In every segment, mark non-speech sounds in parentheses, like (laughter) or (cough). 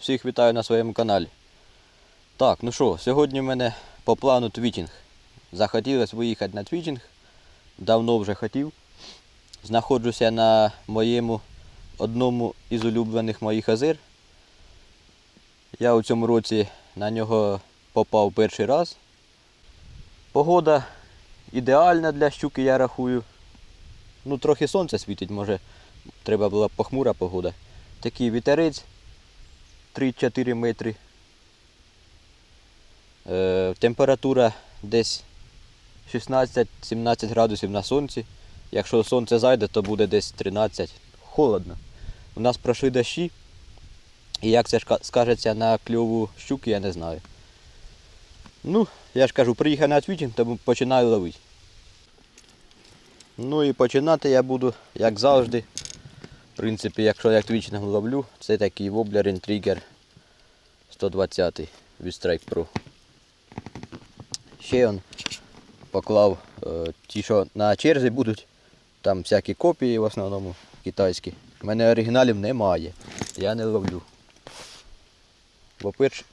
Всіх вітаю на своєму каналі. Так, ну що, сьогодні в мене по плану твічинг. Захотілося виїхати на твічинг. Давно вже хотів. Знаходжуся на моєму одному із улюблених моїх озер. Я у цьому році на нього попав перший раз. Погода ідеальна для щуки, я рахую. Ну, трохи сонце світить, може, треба була похмура погода. Такий вітерець 3-4 метри. Е, температура десь 16-17 градусів на сонці. Якщо сонце зайде, то буде десь 13. Холодно. У нас пройшли дощі. І як це скажеться на кльову щуки, я не знаю. Ну, я ж кажу, приїхав на твічинг, тому починаю ловити. Ну і починати я буду, як завжди. В принципі, якщо я твічинг ловлю, це такий воблер Intrigger 120 від Strike Pro. Ще он поклав е, ті, що на черзі будуть. Там всякі копії в основному китайські. У мене оригіналів немає. Я не ловлю.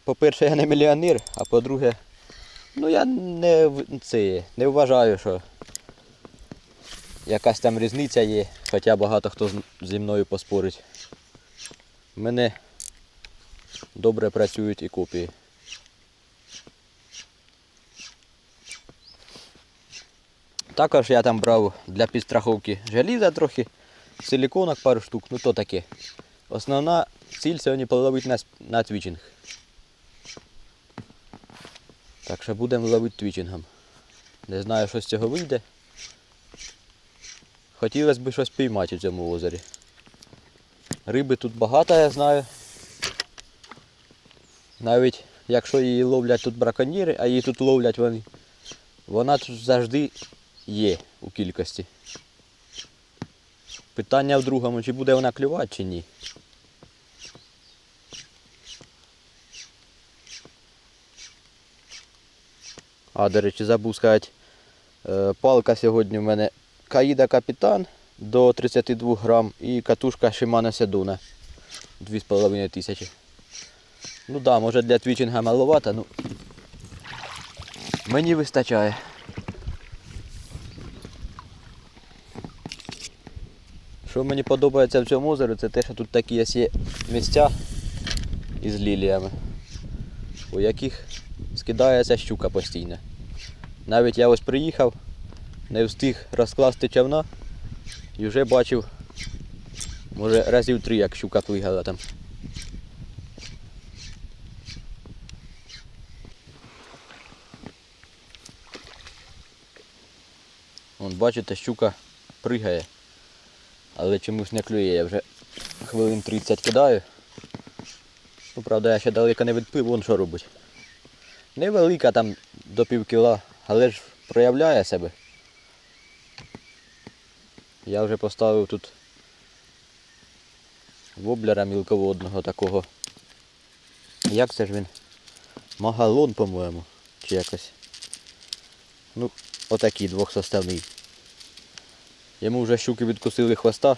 По-перше, я не мільйонер, а по-друге, ну я не, це, не вважаю, що якась там різниця є, хоча багато хто зі мною поспорить. У мене добре працюють і копії. Також я там брав для підстраховки желіза трохи, силіконок пару штук, ну то таке. Основна ціль сьогодні половити на, на твічинг. Так що будемо ловити твічингом. Не знаю, що з цього вийде. Хотілося б щось піймати у цьому озері. Риби тут багато, я знаю. Навіть якщо її ловлять тут браконьєри, а її тут ловлять вони, вона тут завжди є у кількості. Питання в другому, чи буде вона клювати, чи ні. А, до речі, забув сказати, е, палка сьогодні в мене Каїда Капітан до 32 грам і катушка Shimano Seduna 2,5 тисячі. Ну да, може для твічинга маловато, ну мені вистачає. Що мені подобається в цьому озері, це те, що тут такі є місця із ліліями, у яких скидається щука постійно. Навіть я ось приїхав, не встиг розкласти човна і вже бачив, може разів три, як щука плигала там. Вон, бачите, щука пригає, але чомусь не клює, я вже хвилин 30 кидаю. Ну, правда, я ще далеко не відплив, вон що робить. Невелика там до пів кіла, але ж проявляє себе. Я вже поставив тут воблера мілководного такого. Як це ж він? Магалон, по-моєму, чи якось. Ну, отакий двохсоставний. Йому вже щуки відкусили хвоста,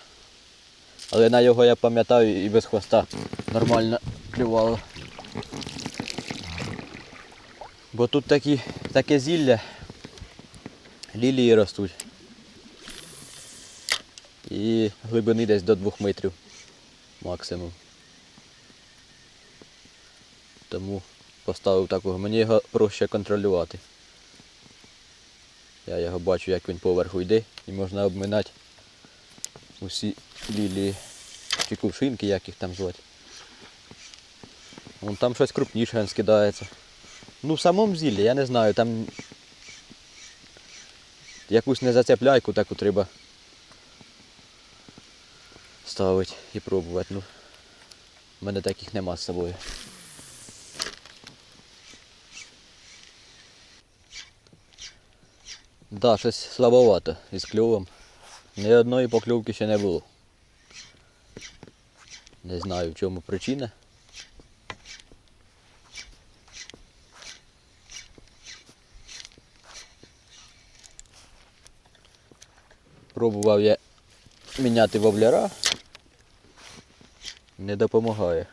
але на його я пам'ятаю і без хвоста нормально клювало. Бо тут такі, таке зілля, лілії ростуть. І глибини десь до 2 метрів максимум. Тому поставив такого. Мені його проще контролювати. Я його бачу, як він поверху йде і можна обминати усі лілії чи кувшинки, як їх там звати. Вон там щось крупніше скидається. Ну в самому зіллі, я не знаю, там якусь незацепляйку таку треба ставити і пробувати. Ну, в мене таких нема з собою. Да, щось слабовато із кльовом. Ні одної покльовки ще не було. Не знаю в чому причина. Пробував я міняти воблера. Не допомагає.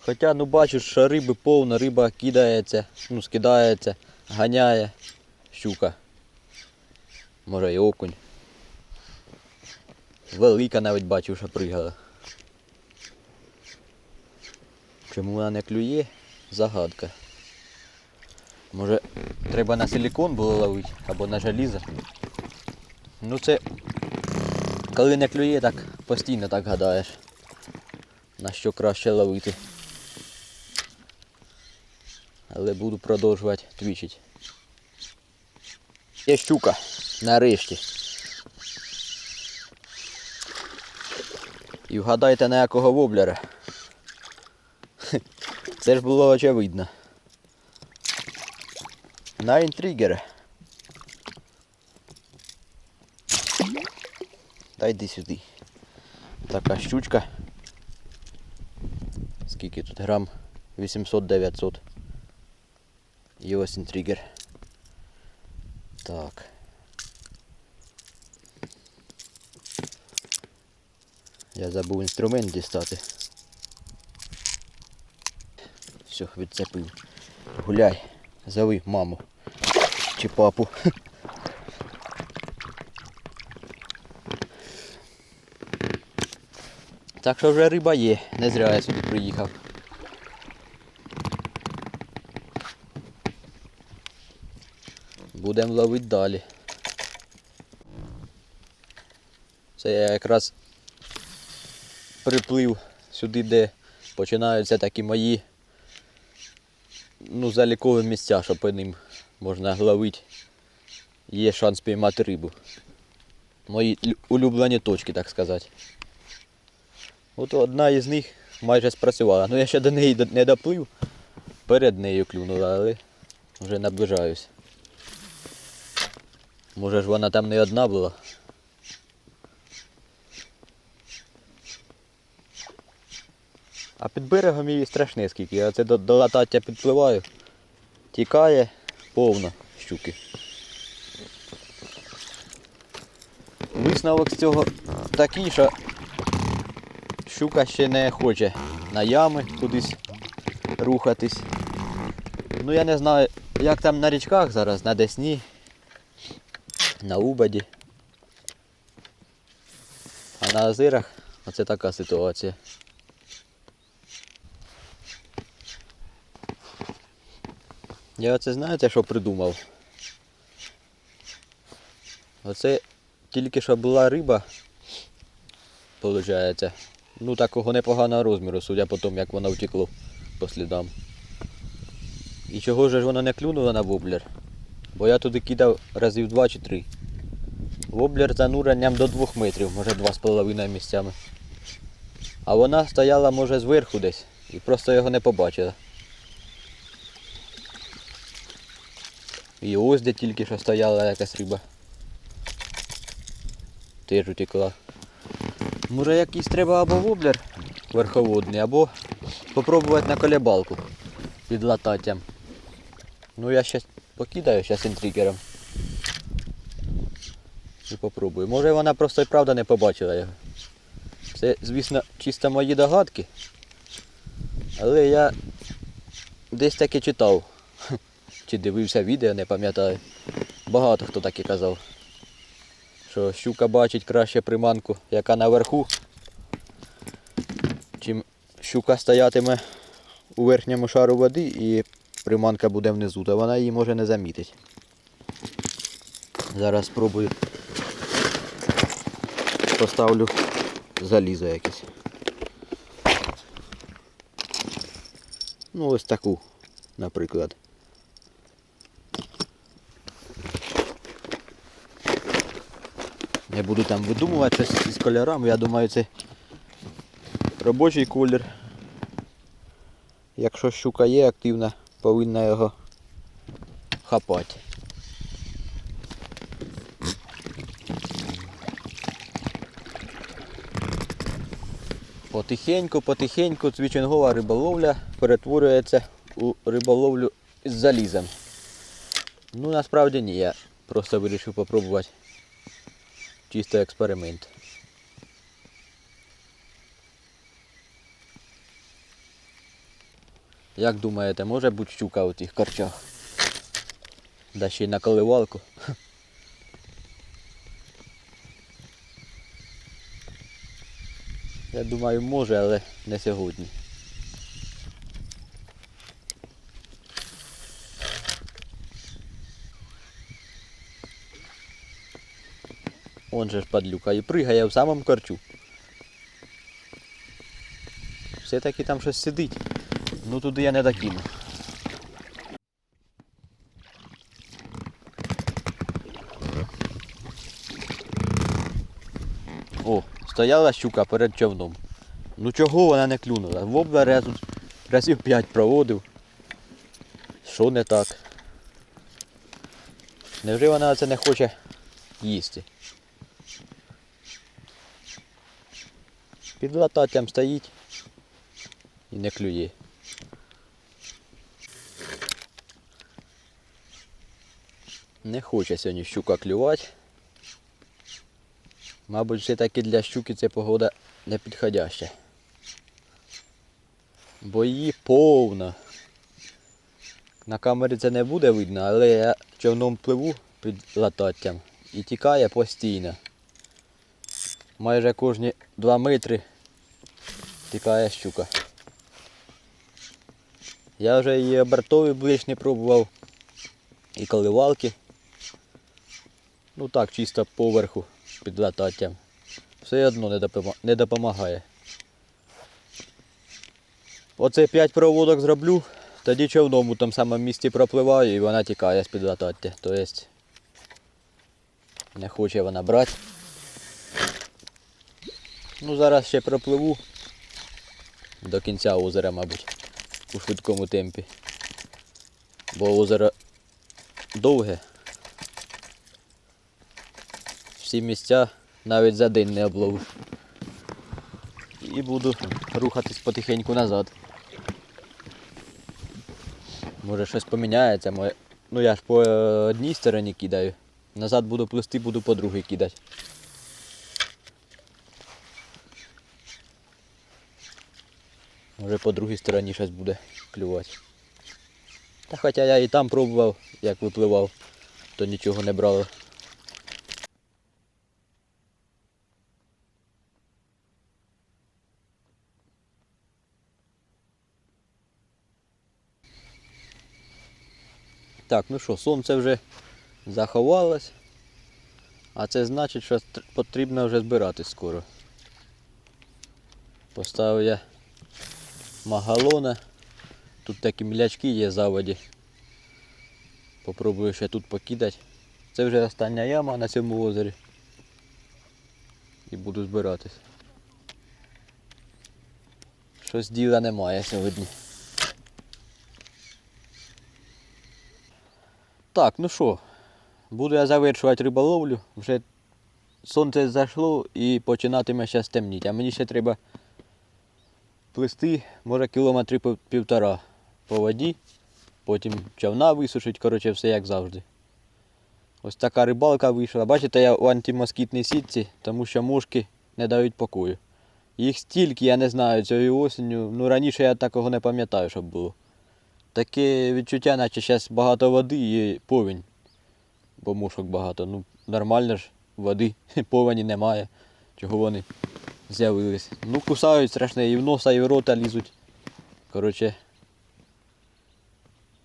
Хоча ну бачу, що риби повно, риба кидається, ну скидається, ганяє щука. Може і окунь. Велика навіть бачив, що пригала. Чому вона не клює? Загадка. Може треба на силікон було ловити або на желізо. Ну це коли не клює, так постійно так гадаєш. На що краще ловити. Але буду продовжувати твічити. Є щука, нарешті. І вгадайте на якого воблера. (laughs) Це ж було очевидно. На інтригер. Та сюди. Така щучка. Скільки тут грам? 800-900. І ось інтригер. Так. Я забув інструмент дістати. Все, відцепив. Гуляй, зови маму чи папу. Так що вже риба є, не зря я сюди приїхав. Будемо ловити далі. Це я якраз приплив сюди, де починаються такі мої ну, залікові місця, що по ним можна ловити. Є шанс піймати рибу. Мої улюблені точки, так сказати. От одна із них майже спрацювала. Ну я ще до неї не доплив. Перед нею клюнула, але вже наближаюсь. Може ж вона там не одна була. А під берегом її страшне скільки. Я це до, до латаття підпливаю. Тікає повно щуки. Висновок з цього такий, що щука ще не хоче на ями кудись рухатись. Ну я не знаю, як там на річках зараз, на Десні, на Убаді. А на озерах оце така ситуація. Я оце знаєте, що придумав? Оце тільки що була риба, виходить. Ну такого непоганого розміру, судя по тому, як воно втекло по слідам. І чого ж воно не клюнуло на воблер? Бо я туди кидав разів два чи три. Воблер зануренням до 2 метрів, може 2,5 місцями. А вона стояла, може, зверху десь і просто його не побачила. І ось де тільки що стояла якась риба. Теж утекла. Може якийсь треба або воблер верховодний, або попробувати на колебалку під лататтям. Ну я щас покидаю зараз інтригером. І попробую. Може вона просто і правда не побачила його. Це, звісно, чисто мої догадки. Але я десь таки читав. (laughs) Чи дивився відео, не пам'ятаю. Багато хто так і казав. Що щука бачить краще приманку, яка наверху, чим щука стоятиме у верхньому шару води і приманка буде внизу, то вона її може не замітити. Зараз спробую поставлю залізо якесь. Ну ось таку, наприклад. Не буду там видумувати щось із кольорами, я думаю це робочий колір. Якщо щука є активна, повинна його хапати. Потихеньку, потихеньку цвічингова риболовля перетворюється у риболовлю з залізом. Ну насправді ні, я просто вирішив попробувати чисто експеримент. Як думаєте, може бути щука у тих корчах? Да ще й на коливалку. Я думаю, може, але не сьогодні. Он же ж падлюка і пригає в самому корчу. Все-таки там щось сидить. Ну туди я не докину. О, стояла щука перед човном. Ну чого вона не клюнула? Воблер я тут разів 5 проводив. Що не так? Невже вона це не хоче їсти? Під лататтям стоїть і не клює. Не хоче сьогодні щука клювати. Мабуть, все таки для щуки ця погода не підходяща. Бо її повно. На камері це не буде видно, але я човном пливу під лататтям і тікає постійно. Майже кожні 2 метри тікає щука. Я вже її обертовий ближ не пробував. І коливалки. Ну так, чисто поверху під лататтям. Все одно не допомагає. Оце 5 проводок зроблю, тоді човном у тому самому місці пропливаю і вона тікає з-під латаття. Тобто не хоче вона брати. Ну зараз ще пропливу до кінця озера, мабуть, у швидкому темпі. Бо озеро довге. Всі місця навіть за день не обловиш. І буду рухатись потихеньку назад. Може щось поміняється, моє. Ну я ж по е, одній стороні кидаю. Назад буду плисти, буду по другій кидати. Може по другій стороні щось буде клювати. Та хоча я і там пробував, як випливав, то нічого не брало. Так, ну що, сонце вже заховалось. А це значить, що потрібно вже збирати скоро. Поставив я магалона. Тут такі мілячки є заводі. Попробую ще тут покидати. Це вже остання яма на цьому озері. І буду збиратись. Щось діла немає сьогодні. Так, ну що, буду я завершувати риболовлю. Вже сонце зайшло і починатиме зараз темніти. А мені ще треба плисти, може кілометри півтора по воді, потім човна висушить, коротше, все як завжди. Ось така рибалка вийшла. Бачите, я у антимоскітній сітці, тому що мушки не дають покою. Їх стільки, я не знаю, цією осінню. Ну раніше я такого не пам'ятаю, щоб було. Таке відчуття, наче зараз багато води і повінь. Бо мушок багато. Ну, нормально ж, води, (laughs) повені немає. Чого вони з'явились. Ну, кусають страшно, і в носа, і в рота лізуть. Коротше,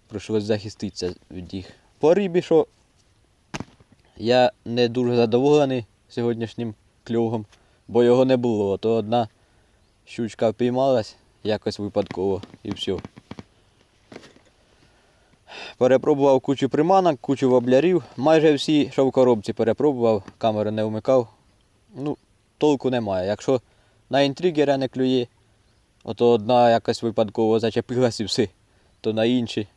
прийшлось захиститися від їх. По рибі, що я не дуже задоволений сьогоднішнім кльовом, бо його не було. То одна щучка впіймалась якось випадково і все. Перепробував кучу приманок, кучу воблярів. Майже всі, що в коробці перепробував, камеру не вмикав. Ну, толку немає. Якщо на інтригера не клює, ото одна якась випадково зачепилась і все, то на інші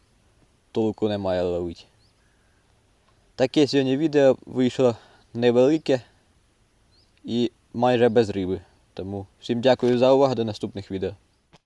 толку немає ловити. Таке сьогодні відео вийшло невелике і майже без риби. Тому всім дякую за увагу до наступних відео.